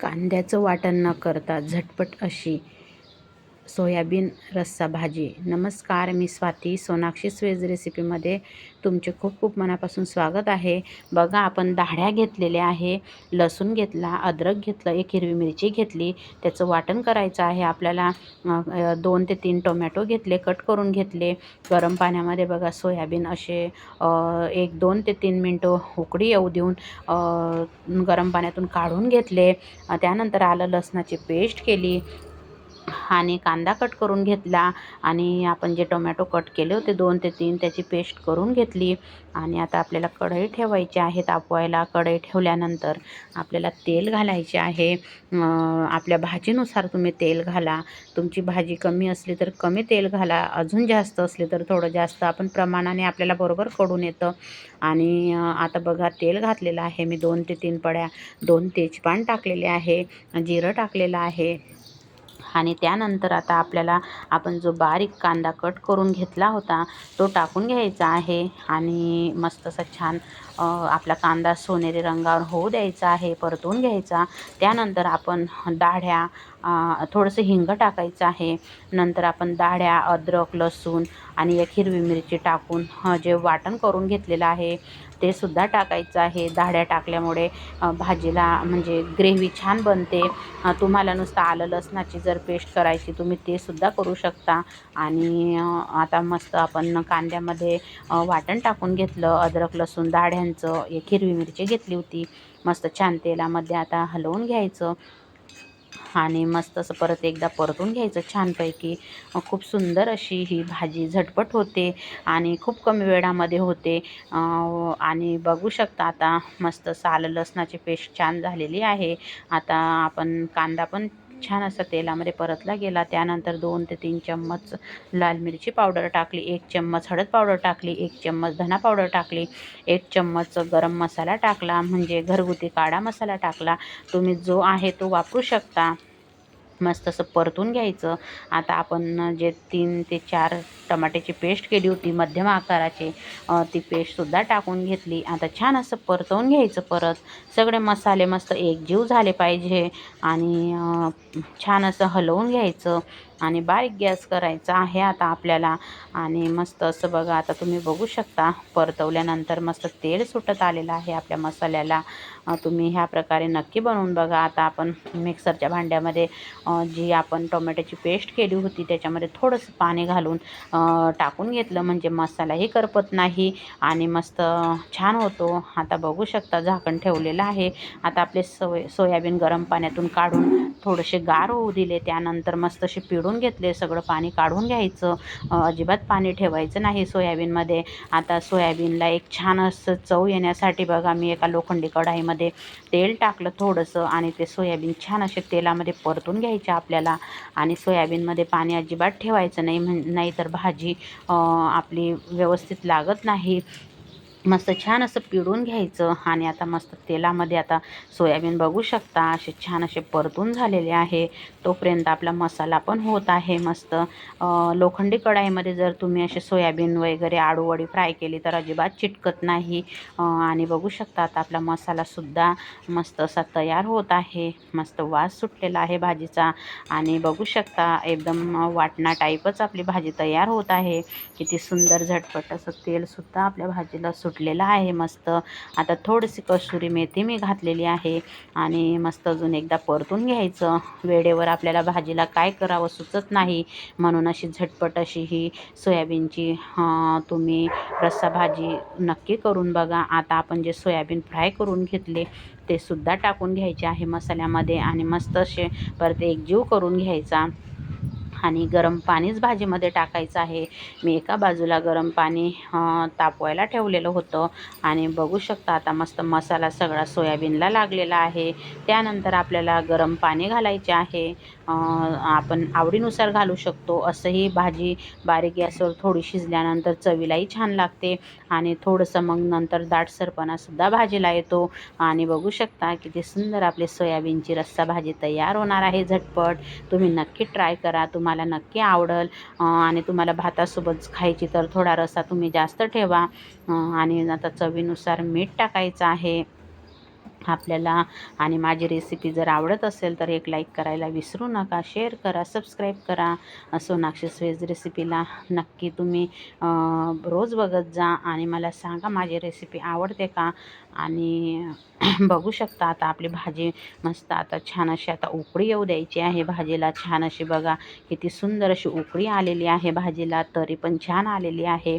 कांद्याचं वाटण न करता झटपट अशी सोयाबीन रस्सा भाजी. नमस्कार मी स्वाती. सोनाक्षी स्वेज रेसिपीमध्ये तुमचे खूप खूप मनापासून स्वागत आहे. बघा आपण दाढ्या घेतलेल्या आहे लसूण घेतला अद्रक घेतलं एक हिरवी मिरची घेतली. त्याचं वाटण करायचं आहे. आपल्याला दोन ते तीन टोमॅटो घेतले कट करून घेतले. गरम पाण्यामध्ये बघा सोयाबीन असे एक दोन ते तीन मिनटं उकडी येऊ देऊन गरम पाण्यातून काढून घेतले. त्यानंतर आलं लसणाची पेस्ट केली. आणि कांदा कट करून घेतला आणि आपण जे टोमॅटो कट केले होते दोन ते तीन त्याची पेस्ट करून घेतली. आणि आता आपल्याला कढई ठेवायची आहे तापवायला. कढई ठेवल्यानंतर आपल्याला तेल घालायचे आहे. आपल्या भाजीनुसार तुम्ही तेल घाला. तुमची भाजी कमी असली तर कमी तेल घाला. अजून जास्त असली तर थोडं जास्त. आपण प्रमाणाने आपल्याला बरोबर कडून येतं. आणि आता बघा तेल घातलेलं आहे. मी दोन ते तीन पड्या दोन तेजपान टाकलेले आहे. जिरं टाकलेलं आहे. आणि त्यानंतर आता आपल्याला आपण जो बारीक कांदा कट करून घेतला होता तो टाकून घ्यायचा आहे आणि मस्त असा छान आपला कांदा सोनेरी रंगावर होऊ द्यायचा आहे परतून घ्यायचा. त्यानंतर आपण डाळ्या थोडंसं हिंग टाकायचं आहे. नंतर आपण डाळ्या अद्रक लसूण आणि एक हिरवी मिरची टाकून जे वाटण करून घेतलेलं आहे ते सुद्धा टाकायचं आहे. दाढ्या टाकल्यामुळे भाजीला म्हणजे ग्रेव्ही छान बनते. तुम्हाला नुसतं आलं लसणाची जर पेस्ट करायची तुम्ही ते सुद्धा करू शकता. आणि आता मस्त आपण कांद्यामध्ये वाटण टाकून घेतलं अद्रक लसूण डाळ्यांचं एक हिरवी मिरची घेतली होती. मस्त छान तेलामध्ये आता हलवून घ्यायचं. आणि मस्त असं परत एकदा परतून घ्यायचं छानपैकी. खूप सुंदर अशी ही भाजी झटपट होते आणि खूप कमी वेळामध्ये होते. आणि बघू शकता आता मस्त साल लसणाची पेस्ट छान झालेली आहे. आता आपण कांदा पण छान असं तेलामध्ये परतला गेला. त्यानंतर दोन ते तीन चम्मच लाल मिरची पावडर टाकली. एक चम्मच हळद पावडर टाकली. एक चम्मच धना पावडर टाकली. एक चम्मच गरम मसाला टाकला. म्हणजे घरगुती काळा मसाला टाकला. तुम्ही जो आहे तो वापरू शकता. मस्त असं परतून घ्यायचं. आता आपण जे तीन ते चार टमाट्याची पेस्ट केली होती मध्यम आकाराची ती पेस्टसुद्धा टाकून घेतली. आता छान असं परतवून घ्यायचं परत. सगळे मसाले मस्त एकजीव झाले पाहिजे आणि छान असं हलवून घ्यायचं. आणि बारीक गॅस करायचा आहे आता आपल्याला. आणि मस्त असं बघा आता तुम्ही बघू शकता परतवल्यानंतर मस्त तेल सुटत आलेलं आहे आपल्या मसाल्याला. तुम्ही ह्या प्रकारे नक्की बनवून बघा. आता आपण मिक्सरच्या भांड्यामध्ये जी आपण टोमॅटोची पेस्ट केली होती त्याच्यामध्ये थोडंसं पाणी घालून टाकून घेतलं. म्हणजे मसालाही करपत नाही आणि मस्त छान होतो. आता बघू शकता झाकण ठेवलेलं आहे. आता आपले सोय सोयाबीन गरम पाण्यातून काढून थोडेसे गार होऊ दिले त्यानंतर मस्त असे पिळून घेतले सगळं पाणी काढून घ्यायचं. अजिबात पाणी ठेवायचं नाही सोयाबीनमध्ये. आता सोयाबीनला एक छान असं चव येण्यासाठी बघा मी एका लोखंडी कढाईमध्ये तेल टाकलं थोडंसं आणि ते सोयाबीन छान असे तेलामध्ये परतून घ्यायचे आपल्याला. आणि सोयाबीनमध्ये पाणी अजिबात ठेवायचं नाही म्हण नाही तर भाजी आपली व्यवस्थित लागत नाही. मस्त छान असं पिळून घ्यायचं आणि आता मस्त तेलामध्ये आता सोयाबीन बघू शकता असे छान असे परतून झालेले आहे. तोपर्यंत आपला मसाला पण होत आहे मस्त. लोखंडी कढाईमध्ये जर तुम्ही असे सोयाबीन वगैरे आडूवडी फ्राय केली तर अजिबात चिटकत नाही. आणि बघू शकता आता आपला मसालासुद्धा मस्त असा तयार होत आहे. मस्त वास सुटलेला आहे भाजीचा. आणि बघू शकता एकदम वाटणा टाईपच आपली भाजी तयार होत आहे. किती सुंदर झटपट असं तेलसुद्धा आपल्या भाजीला सुटलेलं आहे मस्त. आता थोडीशी कसुरी मेथी मी घातलेली आहे आणि मस्त अजून एकदा परतून घ्यायचं. वेळेवर आपल्याला भाजीला काय करावं सुचत नाही. म्हणून अशी झटपट अशी ही सोयाबीनची तुम्ही रस्सा भाजी नक्की करून बघा. आता आपण जे सोयाबीन फ्राय करून घेतले ते सुद्धा टाकून घ्यायचे आहे मसाल्यामध्ये आणि मस्त असे परत एकजीव करून घ्यायचा. आणि गरम पाणीच भाजीमध्ये टाकायचं आहे. मी एका बाजूला गरम पाणी तापवायला ठेवलेलं होतं. आणि बघू शकता आता मस्त मसाला सगळा सोयाबीनला लागलेला आहे. त्यानंतर आपल्याला गरम पाणी घालायचे आहे. आपण आवडीनुसार घालू शकतो. असंही भाजी बारीक गॅसवर थोडी शिजल्यानंतर चवीलाही छान लागते. आणि थोडंसं मग नंतर दाटसरपणासुद्धा भाजीला येतो. आणि बघू शकता किती सुंदर आपली सोयाबीनची रस्सा भाजी तयार होणार आहे झटपट. तुम्ही नक्की ट्राय करा. तुम्हाला नक्की आवडेल. आणि तुम्हाला भातासोबत खायची तर थोडा रस्सा तुम्ही जास्त ठेवा. आणि आता चवीनुसार मीठ टाकायचं आहे. आपल्याला. आणि माझी रेसिपी जर आवडत असेल तर एक लाईक करायला विसरू नका. शेअर करा सबस्क्राईब करा. सोनाक्षी स्वेज रेसिपीला नक्की तुम्ही रोज बघत जा. आणि मला सांगा माझी रेसिपी आवडते का? आणि बघू शकता आता आपली भाजी मस्त आता छान अशी आता उकळी येऊ द्यायची आहे भाजीला. छान अशी बघा किती सुंदर अशी उकळी आलेली आहे भाजीला. तरी पण छान आलेली आहे.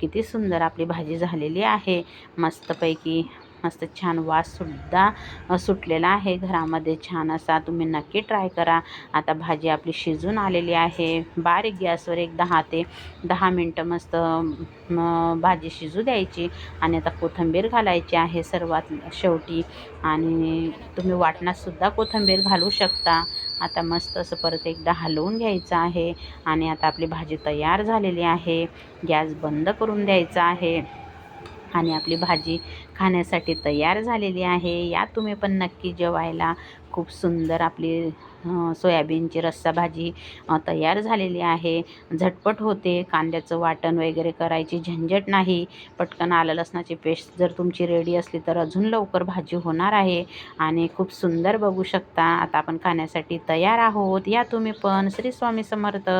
किती सुंदर आपली भाजी झालेली आहे. मस्तपैकी मस्त छान वाससुद्धा सुटलेला आहे घरामध्ये. छान असा तुम्ही नक्की ट्राय करा. आता भाजी आपली शिजून आलेली आहे. बारीक गॅसवर एक दहा ते दहा मिनटं मस्त भाजी शिजू द्यायची आणि आता कोथिंबीर घालायची आहे सर्वात शेवटी. आणि तुम्ही वाटणातसुद्धा कोथिंबीर घालू शकता. आता मस्त असं परत एकदा हलवून घ्यायचं आहे. आणि आता आपली भाजी तयार झालेली आहे. गॅस बंद करून द्यायचा आहे. आणि आपली भाजी खाण्यासाठी तयार झालेली आहे. या तुम्ही पण नक्की जेवायला खूप सुंदर आपली सोयाबीनची रस्सा भाजी तयार झालेली आहे. झटपट होते. कांद्याचं वाटण वगैरे करायची झंझट नाही. पटकन आलं लसणाची पेस्ट जर तुमची रेडी असली तर अजून लवकर भाजी होणार आहे. आणि खूप सुंदर बघू शकता. आता आपण खाण्यासाठी तयार आहोत. या तुम्ही पण. श्री स्वामी समर्थ.